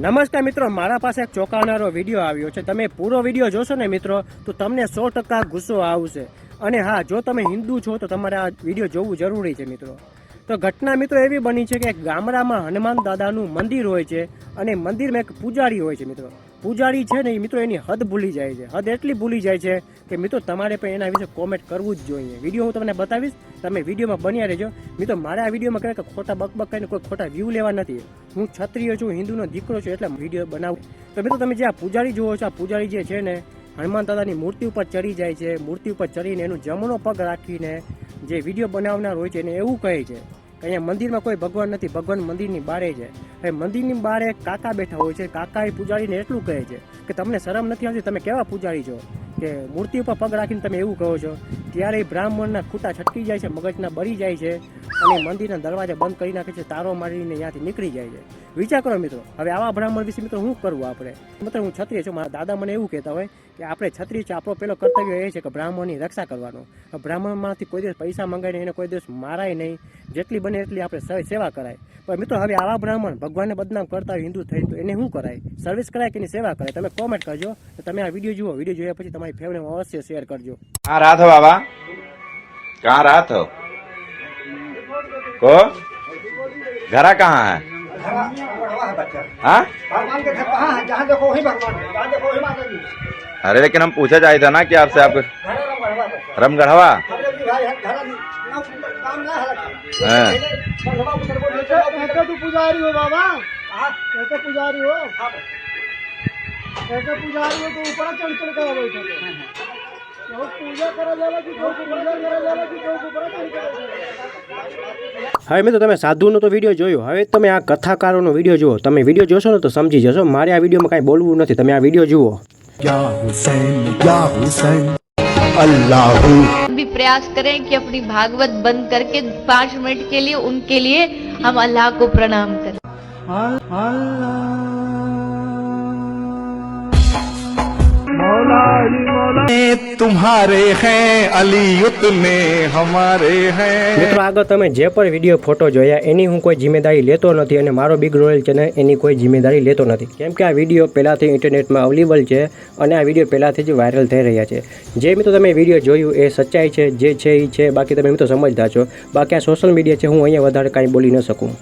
નમસ્કાર મિત્રો, મારા પાસે એક ચોંકાવનારો વીડિયો આવ્યો છે. તમે પૂરો વીડિયો જોશો ને મિત્રો, તો તમને સો ટકા ગુસ્સો આવશે. અને હા, જો તમે હિન્દુ છો, તો તમારે આ વીડિયો જોવું જરૂરી છે મિત્રો. તો ઘટના મિત્રો એવી બની છે કે ગામડામાં હનુમાન દાદાનું મંદિર હોય છે અને મંદિરમાં એક પૂજારી હોય છે મિત્રો. પૂજારી છે ને એ મિત્રો એની હદ ભૂલી જાય છે. હદ એટલી ભૂલી જાય છે કે મિત્રો તમારે પણ એના વિશે કોમેન્ટ કરવું જ જોઈએ. વીડિયો હું તમને બતાવીશ, તમે વિડીયોમાં બન્યા રહેજો. મિત્રો, મારે આ વિડીયોમાં કહે કે ખોટા બકબક કરીને કોઈ ખોટા વ્યૂ લેવા નથી. હું ક્ષત્રિય છું, હિન્દુનો દીકરો છું એટલે વીડિયો બનાવું. તો મિત્રો, તમે જે આ પૂજારી જુઓ છો, આ પૂજારી જે છે ને, હનુમાન દાદાની મૂર્તિ ઉપર ચડી જાય છે. મૂર્તિ ઉપર ચડીને એનું જમણો પગ રાખીને જે વીડિયો બનાવનાર હોય છે એને એવું કહે છે. અહીંયા મંદિરમાં કોઈ ભગવાન નથી. ભગવાન મંદિરની બારે છે. હવે મંદિરની બારે એક કાકા બેઠા હોય છે. કાકા એ પૂજારીને એટલું કહે છે કે તમને શરમ નથી આવતી? તમે કેવા પૂજારી છો? કે મૂર્તિ ઉપર પગ રાખીને તમે એવું કહો છો? ત્યારે એ બ્રાહ્મણના ખૂટા છટકી જાય છે, મગજના બળી જાય છે અને મંદિરના દરવાજા બંધ કરી નાખે છે. તારો મારીને ત્યાંથી નીકળી જાય છે. વિચાર કરો મિત્રો હવે આવા બ્રાહ્મણ વિશે મિત્રો શું કરવું આપણે મિત્રો હું ક્ષત્રિય છું મારા દાદા મને એવું કહેતા હોય કે આપણે ક્ષત્રિય છે આપણો પેલો કર્તવ્ય એ છે કે બ્રાહ્મણની રક્ષા કરવાનો બ્રાહ્મણમાંથી કોઈ દિવસ પૈસા મંગાવીને એને કોઈ દિવસ મારાય નહીં જેટલી બને એટલી આપણે સે- સેવા કરાય પણ મિત્રો હવે આવા બ્રાહ્મણ ભગવાનને બદનામ કરતા હોય હિન્દુ થઈને તો એને શું કરાય સર્વિસ કરાય કે એની સેવા કરાય તમે કોમેન્ટ કરજો તો તમે આ વિડીયો જુઓ વિડીયો જોયા પછી તમારી ફેમિલીમાં અવશ્ય શેર કરજો कहाँ रहा था बाबा कहाँ रहा था को घरा कहाँ है हाँ? भगवान के घर कहाँ है जहाँ देखो वही भगवान है। जहाँ देखो वही माता जी। अरे लेकिन हम पूछा चाहे था ना कि आपसे आप रमगढ़वा? है। है हाँ। तू पुजारी हो? बाबा कैसे पुजारी हो? कैसे पुजारी हो तो ऊपर चढ़ चढ़ कर बैठे હવે મિત્રો તમે સાધુનો તો વિડીયો જોયો હવે તમે આ કથાકારોનો વિડીયો જુઓ તમે વિડીયો જોશો ને તો સમજી જશો મારે આ વિડીયોમાં કાંઈ બોલવું નથી તમે આ વિડીયો જુઓ या हुसैन या हुसैन अल्लाह हम भी प्रयास करें कि अपनी भागवत बंद करके पाँच मिनट के लिए उनके लिए हम अल्लाह को प्रणाम करें તુમારે હૈ અલી ઉતને હમારે હૈ મિત્રો, આગળ તમે જે પણ વીડિયો ફોટો જોયા, એની હું કોઈ જિમ્મેદારી લેતો નથી અને મારો બિગ રોયલ ચેનલ એની કોઈ જિમ્મેદારી લેતો નથી. કેમ કે આ વીડિયો પહેલાંથી ઇન્ટરનેટમાં અવેલેબલ છે અને આ વીડિયો પહેલાંથી જ વાયરલ થઈ રહ્યા છે. જે મિત્રો તમે વીડિયો જોયું એ સચ્ચાઈ છે, જે છે એ છે, બાકી તમે એમ તો સમજતા છો. બાકી આ સોશિયલ મીડિયા છે, હું અહીંયા વધારે કાંઈ બોલી ન શકું.